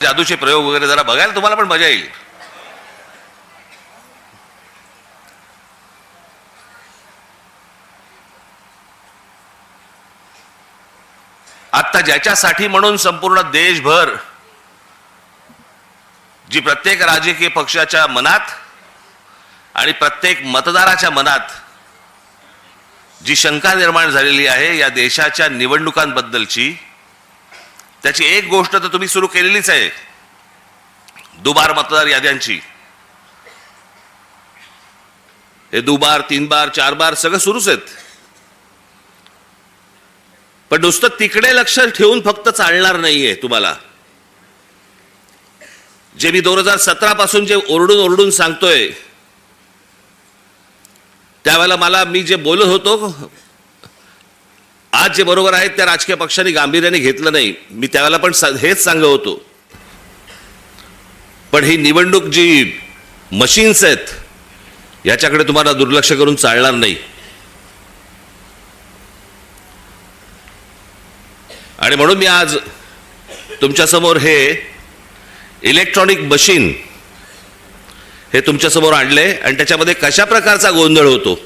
जादूचे प्रयोग वगैरे जरा बघायला तुम्हाला पण मजा येईल. आता ज्याच्यासाठी म्हणून संपूर्ण देशभर जी प्रत्येक राजकीय पक्षाच्या मनात आणि प्रत्येक मतदाराच्या मनात जी शंका निर्माण झालेली आहे या देशाच्या निवडणुकांबद्दलची त्याची एक गोष्ट तर तुम्ही सुरू केलेलीच आहे. दुबार मतदार याद्यांची. हे दुबार तीन बार चार बार सगळं सुरूच आहेत. पण नुसतं तिकडे लक्ष ठेवून फक्त चालणार नाहीये तुम्हाला. जे मी दोन हजार सतरा पासून जे ओरडून ओरडून सांगतोय त्यावेळेला मला मी जे बोलत होतो आज जे बरोबर आहेत त्या राजकीय पक्षांनी गांभीर्याने घेतलं नाही. मी त्यावेळेला पण हेच सांगत होतो. पण ही निवडणूक जी मशीन्स आहेत याच्याकडे तुम्हाला दुर्लक्ष करून चालणार नाही. आणि म्हणून मी आज तुमच्यासमोर हे इलेक्ट्रॉनिक मशीन हे तुमच्यासमोर आणले आणि त्याच्यामध्ये कशा प्रकारचा गोंधळ होतो?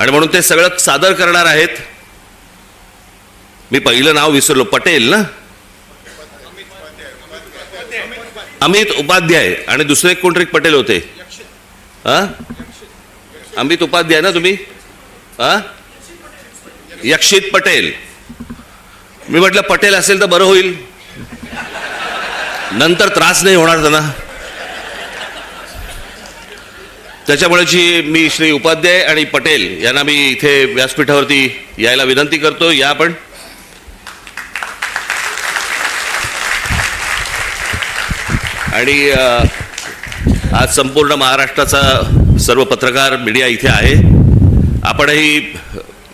आणि म्हणून ते सगळं सादर करणार आहेत. मी पहिलं नाव विसरलो पटेल ना? अमित उपाध्याय आणि दुसरे एक कोणतरी पटेल होते. हां? अमित उपाध्याय ना तुम्ही? हां? यक्षित पटेल. मी म्हटलं पटेल असेल तर बरं होईल. नंतर त्रास नाही होणार त्यांना. त्याच्यामुळेची मी श्री उपाध्याय आणि पटेल यांना मी इथे व्यासपीठावरती यायला विनंती करतो या आपण आणि आज संपूर्ण महाराष्ट्राचा सर्व पत्रकार मीडिया इथे आहे. आपणही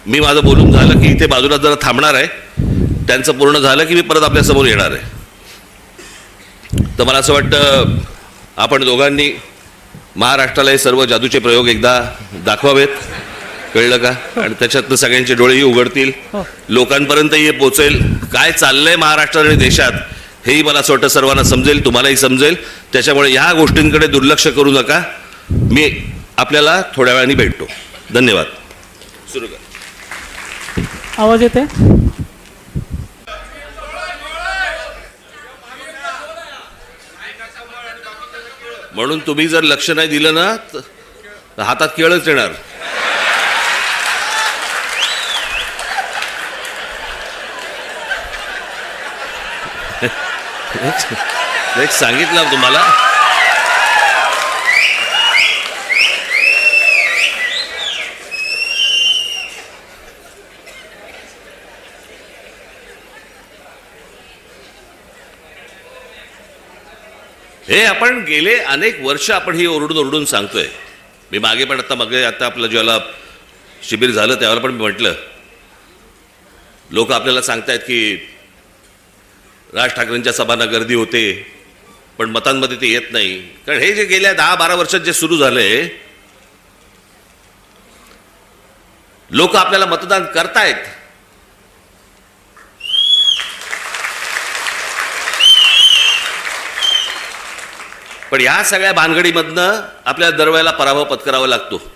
मी माझं बोलून झालं की इथे बाजूला जरा थांबणार आहे. त्यांचं पूर्ण झालं की मी परत आपल्यासमोर येणार आहे. तर मला असं वाटतं आपण दोघांनी महाराष्ट्राला हे सर्व जादूचे प्रयोग एकदा दाखवावेत. कळलं का? आणि त्याच्यातनं सगळ्यांचे डोळेही उघडतील. लोकांपर्यंतही हे पोचेल. काय चाललंय महाराष्ट्रात आणि देशात? हेही मला असं वाटतं सर्वांना समजेल तुम्हालाही समजेल. त्याच्यामुळे ह्या गोष्टींकडे दुर्लक्ष करू नका. मी आपल्याला थोड्या वेळाने भेटतो. धन्यवाद. सुरू कर. आवाज येते म्हणून तुम्ही जर लक्ष नाही दिलं ना तर हातात केळच येणार. सांगितलं तुम्हाला? हे आपण गेले अनेक वर्ष आपण ही ओरडून ओरडून सांगतोय. मी मागे पण आता मागे आता आपलं ज्याला शिबिर झालं त्यावर पण मी म्हटलं. लोक आपल्याला सांगतायत की राज ठाकरेंच्या सभांना गर्दी होते पण मतांमध्ये ते येत नाही. कारण हे जे गेल्या दहा बारा वर्षात जे सुरू झालंय लोक आपल्याला मतदान करतायत. पण या सगळ्या भानगडीमधनं आपल्याला दरवेळेला पराभव पत्करावा लागतो.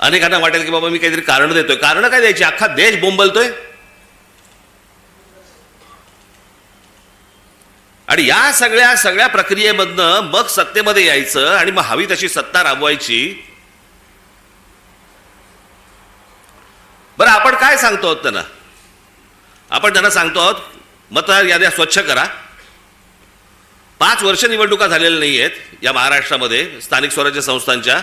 अनेकांना वाटेल की बाबा मी काहीतरी कारण देतोय. कारण काय द्यायची? अख्खा देश बोंबलतोय. आणि या सगळ्या सगळ्या प्रक्रियेमधनं मग सत्तेमध्ये यायचं आणि मग हवी तशी सत्ता राबवायची. बरं आपण काय सांगतो आहोत त्यांना? आपण त्यांना सांगतो आहोत मतदार याद्या स्वच्छ करा. पाच वर्ष निवडणुका झालेल्या नाही आहेत या महाराष्ट्रामध्ये स्थानिक स्वराज्य संस्थांच्या.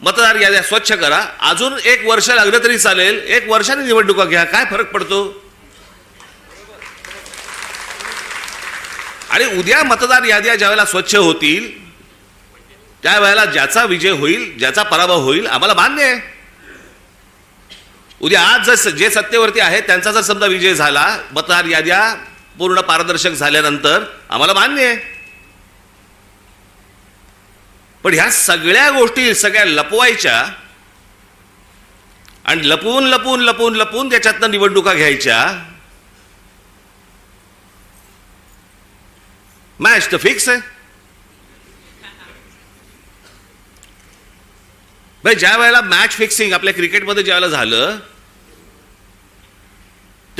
मतदार याद्या स्वच्छ करा. अजून एक वर्ष लागलं तरी चालेल. एक वर्षाने निवडणुका घ्या. काय फरक पडतो? आणि उद्या मतदार याद्या ज्या वेळेला स्वच्छ होतील त्यावेळेला ज्याचा विजय होईल ज्याचा पराभव होईल आम्हाला मान्य आहे. उद्या आज जर जे सत्तेवरती आहेत त्यांचा जर समजा विजय झाला मतदार याद्या पूर्ण पारदर्शक झाल्यानंतर आम्हाला मान्य आहे. पण ह्या सगळ्या गोष्टी सगळ्या लपवायच्या आणि लपवून लपवून लपवून लपवून त्याच्यातनं निवडणुका घ्यायच्या. मॅच तर फिक्स आहे. भाई ज्या वेळेला मॅच फिक्सिंग आपल्या क्रिकेटमध्ये ज्या वेळेला झालं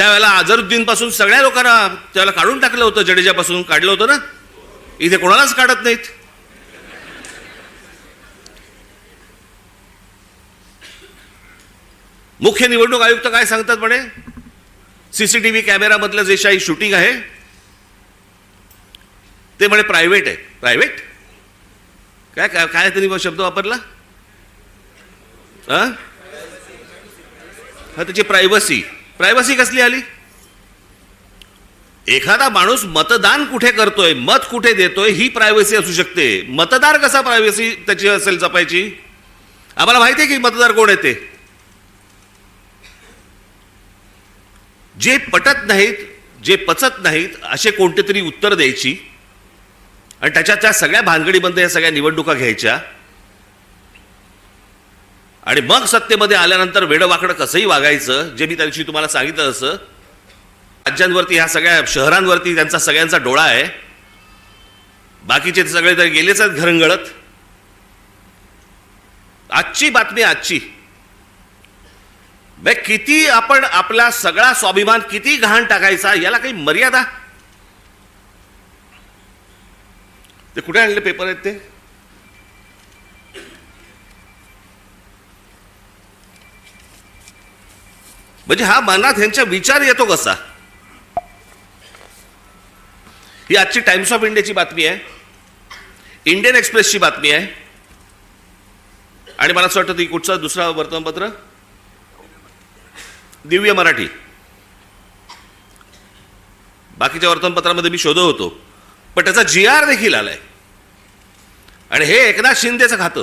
त्यावेळेला आझरुद्दीनपासून सगळ्या लोकांना त्याला काढून टाकलं होतं जडेजापासून काढलं होतं ना? इथे कोणालाच काढत नाहीत. मुख्य निवडणूक आयुक्त काय सांगतात म्हणे? सीसीटीव्ही कॅमेरामधलं जे काही शूटिंग आहे ते म्हणे प्रायव्हेट आहे. प्रायव्हेट? काय काय काय त्यांनी शब्द वापरला? हा हा त्याची प्रायव्हसी. प्रायव्हसी कसली आली? एखादा माणूस मतदान कुठे करतोय मत कुठे देतोय ही प्रायव्हसी असू शकते. मतदार कसा प्रायव्हसी त्याची असेल जपायची? आम्हाला माहिती आहे की मतदार कोण येते जे पटत नाहीत जे पचत नाहीत असे कोणते तरी उत्तर द्यायची आणि त्याच्या त्या सगळ्या भानगडीमध्ये या सगळ्या निवडणुका घ्यायच्या. आणि मग सत्तेमध्ये आल्यानंतर वेडवाकडं कसंही वागायचं जे मी त्या दिवशी तुम्हाला सांगितलं असं राज्यांवरती ह्या सगळ्या शहरांवरती त्यांचा सगळ्यांचा डोळा आहे. बाकीचे सगळे तर गेलेच आहेत घरंगळत. आजची बातमी आजची. बे किती आपण आपला सगळा स्वाभिमान किती घाण टाकायचा याला काही मर्यादा? ते कुठे आणले पेपर आहेत ते? म्हणजे हा मनात ह्यांचा विचार येतो कसा? ही आजची टाइम्स ऑफ इंडियाची बातमी आहे. इंडियन एक्सप्रेसची बातमी आहे. आणि मला असं वाटतं ती कुठचं? दुसरा वर्तमानपत्र दिव्य मराठी. बाकीच्या वर्तमानपत्रामध्ये मी शोधत होतो. पण त्याचा जी आर देखील आलाय. आणि हे एकनाथ शिंदेचं खातं.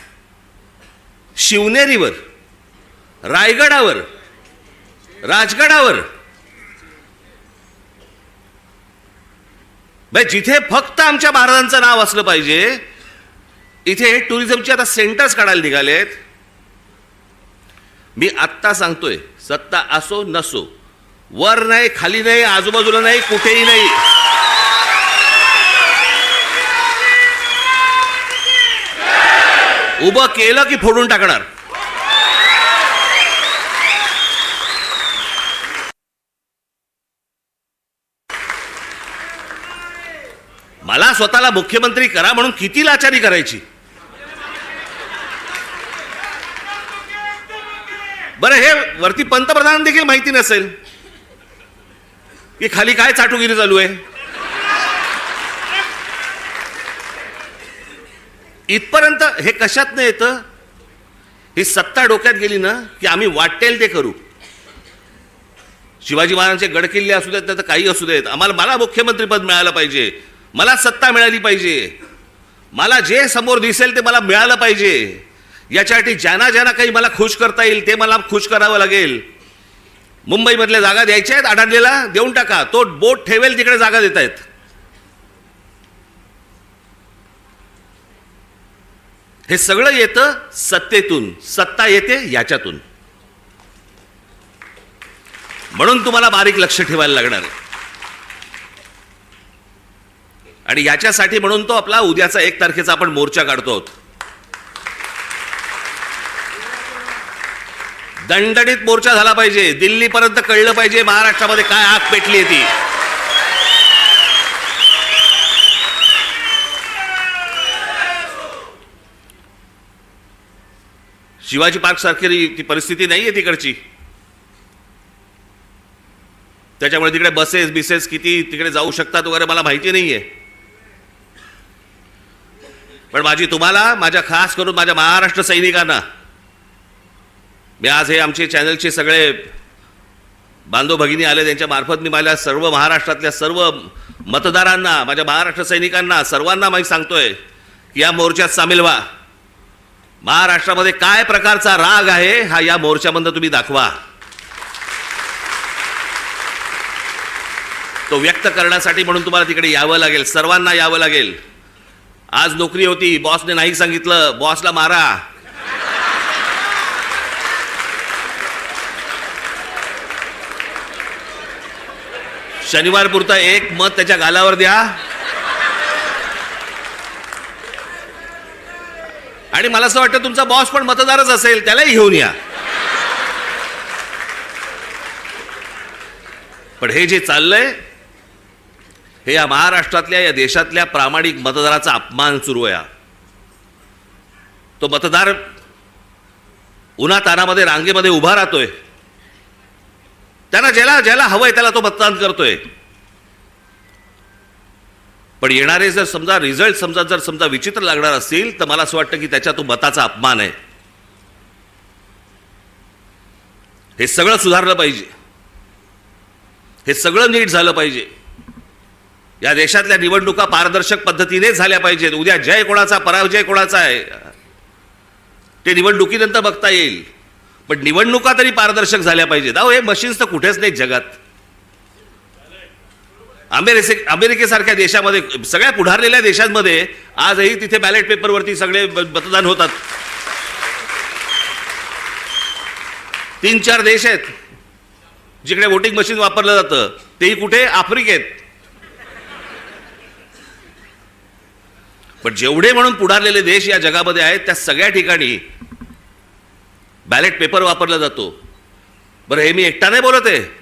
शिवनेरीवर रायगडावर राजगडावर. बाय जिथे फक्त आमच्या महाराजांचं नाव असलं पाहिजे इथे टुरिझमचे आता सेंटर्स काढायला निघालेत. मी आत्ता सांगतोय सत्ता असो नसो वर नाही खाली नाही आजूबाजूला नाही कुठेही नाही. उभं केलं की फोडून टाकणार. मला स्वतःला मुख्यमंत्री करा म्हणून किती लाचारी करायची? बरं हे वरती पंतप्रधान देखील माहिती नसेल. की खाली काय चाटुगिरी चालू आहे? इथपर्यंत हे कशात नाही येतं? ही सत्ता डोक्यात गेली ना की आम्ही वाटेल ते करू. शिवाजी महाराजांचे गडकिल्ले असू देत तर काही असू देत. आम्हाला मला मुख्यमंत्रीपद मिळालं पाहिजे. मला सत्ता मिळाली पाहिजे. मला जे समोर दिसेल ते मला मिळालं पाहिजे. याच्यासाठी ज्यांना ज्यांना काही मला खुश करता येईल ते मला खुश करावं लागेल. मुंबईमधल्या जागा द्यायच्या आहेत आढळलेला देऊन टाका. तो बोट ठेवेल तिकडे जागा देत आहेत हे सगळं येतं सत्तेतून. सत्ता येते याच्यातून. म्हणून तुम्हाला बारीक लक्ष ठेवायला लागणार आहे. आणि याच्यासाठी म्हणून तो आपला उद्याचा एक तारखेचा आपण मोर्चा काढतो. आहोत दणदणीत मोर्चा झाला पाहिजे. दिल्लीपर्यंत कळलं पाहिजे महाराष्ट्रामध्ये काय आग पेटली आहे ती. शिवाजी पार्क सारखी ती परिस्थिती नाही आहे तिकडची. त्याच्यामुळे तिकडे बसेस बिसेस किती तिकडे जाऊ शकतात वगैरे मला माहिती नाही आहे पण माझी तुम्हाला माझ्या खास करून माझ्या महाराष्ट्र सैनिकांना मी आज हे आमचे चॅनलचे सगळे बांधव भगिनी आले त्यांच्या मार्फत मी माझ्या सर्व महाराष्ट्रातल्या सर्व मतदारांना माझ्या महाराष्ट्र सैनिकांना सर्वांना मी सांगतोय की या मोर्चात सामील व्हा. महाराष्ट्रामध्ये काय प्रकारचा राग आहे हा या मोर्चामधनं तुम्ही दाखवा. तो व्यक्त करण्यासाठी म्हणून तुम्हाला तिकडे यावं लागेल सर्वांना यावं लागेल. आज नोकरी होती बॉसने नाही सांगितलं बॉसला मारा. शनिवार पुरता एक मत त्याच्या गालावर द्या. आणि मला असं वाटतं तुमचा बॉस पण मतदारच असेल त्यालाही घेऊन या. पण हे जे चाललंय हे या महाराष्ट्रातल्या या देशातल्या प्रामाणिक मतदाराचा अपमान सुरू आहे तो मतदार उन्हा तानामध्ये रांगेमध्ये उभा राहतोय. त्यांना ज्याला ज्याला हवंय त्याला तो मतदान करतोय. पण येणारे जर समजा रिझल्ट समजा जर समजा विचित्र लागणार असतील तर मला असं वाटतं की त्याच्या तो मताचा अपमान आहे. हे सगळं सुधारलं पाहिजे. हे सगळं नीट झालं पाहिजे. या देशातल्या निवडणुका पारदर्शक पद्धतीने झाल्या पाहिजेत. उद्या जय कोणाचा पराजय कोणाचा आहे? ते निवडणुकीनंतर बघता येईल. पण निवडणुका तरी पारदर्शक झाल्या पाहिजेत. अहो हे मशीन्स तर कुठेच नाहीत जगात. अमेरिके अमेरिकेसारख्या देशामध्ये सगळ्या पुढारलेल्या देशांमध्ये आजही तिथे बॅलेट पेपरवरती सगळे मतदान होतात. तीन चार देश आहेत जिकडे वोटिंग मशीन वापरलं जातं. तेही कुठे? आफ्रिकेत. पण जेवढे म्हणून पुढारलेले देश या जगामध्ये आहेत त्या सगळ्या ठिकाणी बॅलेट पेपर वापरला जातो. बरं हे मी एकटा नाही बोलत आहे?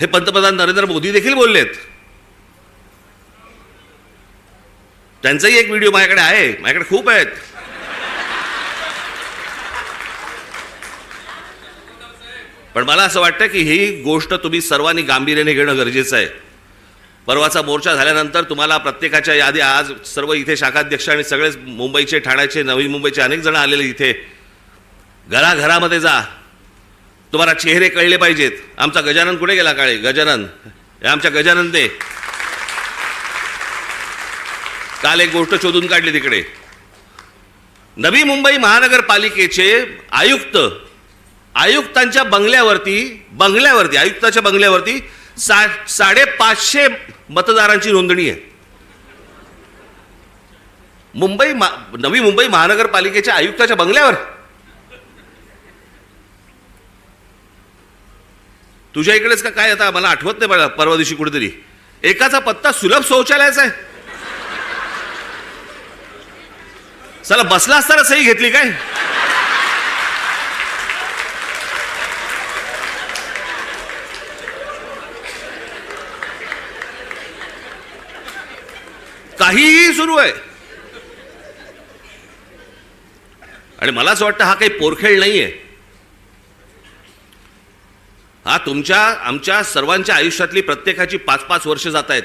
हे पंतप्रधान नरेंद्र मोदी देखील बोललेत. त्यांचाही एक व्हिडिओ माझ्याकडे आहे माझ्याकडे खूप आहेत. पण मला असं वाटतं की ही गोष्ट तुम्ही सर्वांनी गांभीर्याने घेणं गरजेचं आहे. परवाचा मोर्चा झाल्यानंतर तुम्हाला प्रत्येकाच्या यादी आज सर्व इथे शाखाध्यक्ष आणि सगळेच मुंबईचे ठाण्याचे नवी मुंबईचे अनेक जण आलेले इथे. घराघरामध्ये जा. तुम्हाला चेहरे कळले पाहिजेत. आमचा गजानन कुठे गेला काळे? गजानन. आमच्या गजानन ते काल एक गोष्ट शोधून काढली तिकडे. नवी मुंबई महानगरपालिकेचे आयुक्त आयुक्तांच्या बंगल्यावरती बंगल्यावरती आयुक्ताच्या बंगल्यावरती सा साडेपाचशे मतदारांची नोंदणी आहे. मुंबई मा नवी मुंबई महानगरपालिकेच्या आयुक्ताच्या बंगल्यावर. तुझ्या इकडेच का काय आता? मला आठवत नाही बघा परवा दिवशी कुठेतरी. एकाचा पत्ता सुलभ शौचालयाचा आहे. चला बसला असताना सही घेतली काय? काहीही सुरू आहे. आणि मला असं वाटतं हा काही पोरखेळ नाहीये. हा तुमच्या आमच्या सर्वांच्या आयुष्यातली प्रत्येकाची पाच पाच वर्ष जात आहेत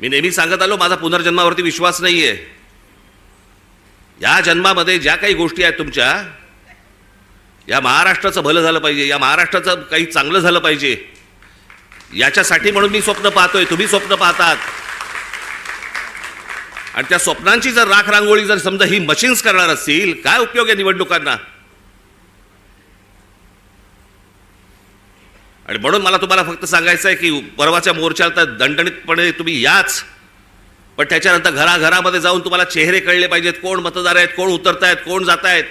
मी नेहमी सांगत आलो माझा पुनर्जन्मावरती विश्वास नाही आहे या जन्मामध्ये ज्या काही गोष्टी आहेत तुमच्या या महाराष्ट्राचं भलं झालं पाहिजे या महाराष्ट्राचं काही चांगलं झालं पाहिजे याच्यासाठी म्हणून मी स्वप्न पाहतोय तुम्ही स्वप्न पाहतात. आणि त्या स्वप्नांची जर राख रांगोळी जर समजा ही मशीन्स करणार असतील काय उपयोग आहे निवडणुकांना? आणि म्हणून मला तुम्हाला फक्त सांगायचं आहे की परवाच्या मोर्चाला तर दणदणीतपणे तुम्ही याच. पण त्याच्यानंतर घराघरामध्ये जाऊन तुम्हाला चेहरे कळले पाहिजेत कोण मतदार आहेत कोण उतरतायत कोण जात आहेत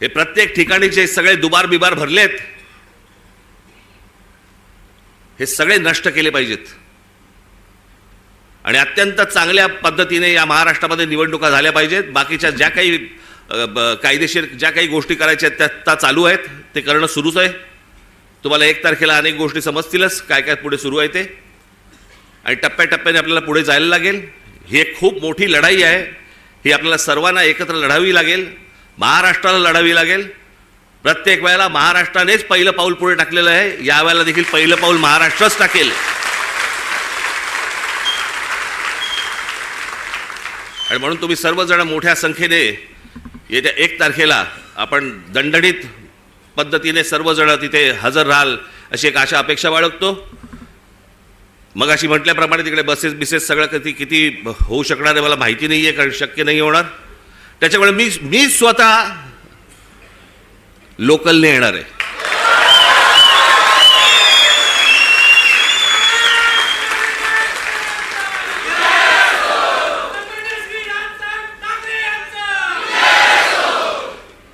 हे प्रत्येक ठिकाणी जे सगळे दुबार बिबार भरलेत हे सगळे नष्ट केले पाहिजेत. आणि अत्यंत चांगल्या पद्धतीने या महाराष्ट्रामध्ये निवडणुका झाल्या पाहिजेत. बाकीच्या ज्या काही ब- कायदेशीर ज्या काही गोष्टी करायच्या आहेत त्या त्या चालू आहेत. ते करणं सुरूच आहे. तुम्हाला एक तारखेला अनेक गोष्टी समजतीलच काय काय पुढे सुरू आहे ते. आणि टप्प्याटप्प्याने आपल्याला पुढे जायला लागेल. ही एक खूप मोठी लढाई आहे. ही आपल्याला सर्वांना एकत्र लढावी लागेल. महाराष्ट्राला लढावी लागेल. प्रत्येक वेळेला महाराष्ट्रानेच पहिलं पाऊल पुढे टाकलेलं आहे. यावेळेला देखील पहिलं पाऊल महाराष्ट्रच टाकेल. आणि म्हणून तुम्ही सर्वजण मोठ्या संख्येने येत्या एक तारखेला आपण दणदणीत पद्धतीने सर्वजण तिथे हजर राहाल अशी एक आशा अपेक्षा बाळगतो. मग अशी म्हटल्याप्रमाणे तिकडे बसेस बिसेस सगळं किती किती होऊ शकणार आहे मला माहिती नाही आहे कारण शक्य नाही होणार. त्याच्यामुळे मी मी स्वतः लोकलने येणार आहे.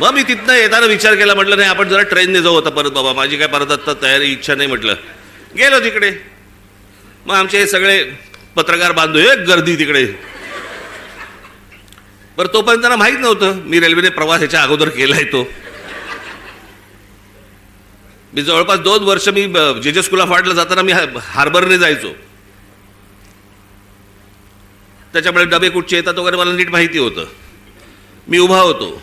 मग मी तिथनं येताना विचार केला म्हटलं नाही आपण जरा ट्रेनने जाऊ होता परत बाबा माझी काय परत आत्ता तयारी इच्छा नाही म्हटलं. गेलो तिकडे. मग आमचे हे सगळे पत्रकार बांधू एक गर्दी तिकडे. बरं तोपर्यंत त्यांना माहीत नव्हतं मी रेल्वेने प्रवास ह्याच्या अगोदर केलाय तो. मी जवळपास दोन वर्ष मी जे जे स्कूल ऑफ आर्टला जाताना मी हार्बरने जायचो. त्याच्यामुळे डबे कुठचे येतात वगैरे मला नीट माहिती होतं. मी उभा होतो.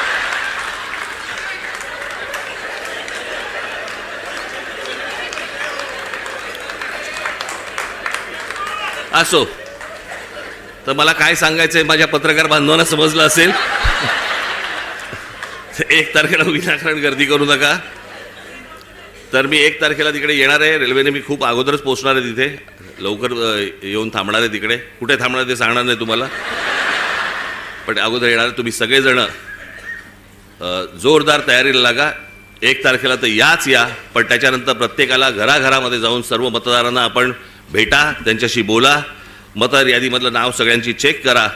असो. तर मला काय सांगायचंय माझ्या पत्रकार बांधवांना समजलं असेल? एक तारखेला विनाकारण गर्दी करू नका. तर मी एक तारखेला तिकडे येणार आहे. रेल्वेने मी खूप अगोदरच पोहोचणार आहे तिथे. लवकर येऊन थांबणार आहे तिकडे. कुठे थांबणार ते सांगणार नाही तुम्हाला. पण अगोदर येणार तुम्ही सगळेजण जोरदार तयारीला लागा. एक तारखेला तर याच या. पण त्याच्यानंतर प्रत्येकाला घराघरामध्ये जाऊन सर्व मतदारांना आपण भेटा त्यांच्याशी बोला मतदार यादीमधलं नाव सगळ्यांची चेक करा.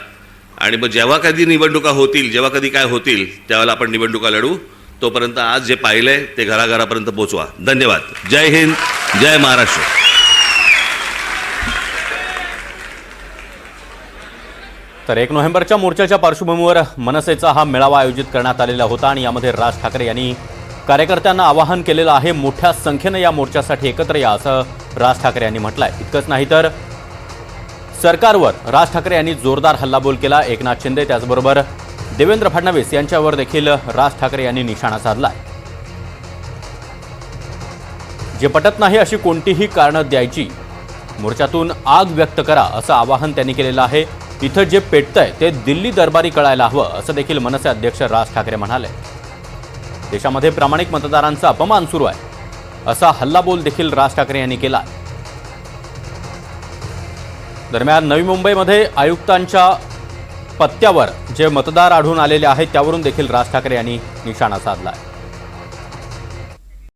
आणि मग जेव्हा कधी निवडणुका होतील जेव्हा कधी काय होतील त्यावेळेला आपण निवडणुका लढू. तोपर्यंत आज जे पाहिलंय ते घराघरापर्यंत पोचवा. धन्यवाद. जय हिंद जय महाराष्ट्र. तर एक नोव्हेंबरच्या मोर्चाच्या पार्श्वभूमीवर मनसेचा हा मेळावा आयोजित करण्यात आलेला होता आणि यामध्ये राज ठाकरे यांनी कार्यकर्त्यांना आवाहन केलेलं आहे मोठ्या संख्येनं या मोर्चासाठी एकत्र या असं राज ठाकरे यांनी म्हटलंय. इतकंच नाही तर सरकारवर राज ठाकरे यांनी जोरदार हल्लाबोल केला. एकनाथ शिंदे त्याचबरोबर देवेंद्र फडणवीस यांच्यावर देखील राज ठाकरे यांनी निशाणा साधलाय. जे पटत नाही अशी कोणतीही कारणं द्यायची मोर्चातून आग व्यक्त करा असं आवाहन त्यांनी केलेलं आहे. इथं जे पेटतंय ते दिल्ली दरबारी कळायला हवं असं देखील मनसे अध्यक्ष राज ठाकरे म्हणाले. देशामध्ये प्रामाणिक मतदारांचा अपमान सुरू आहे. असा हल्लाबोल देखील राज ठाकरे यांनी केला दरम्यान नवी मुंबईमध्ये आयुक्तांच्या पत्त्यावर जे मतदार आढळून आलेले आहेत त्यावरून देखील राज ठाकरे यांनी निशाणा साधला आहे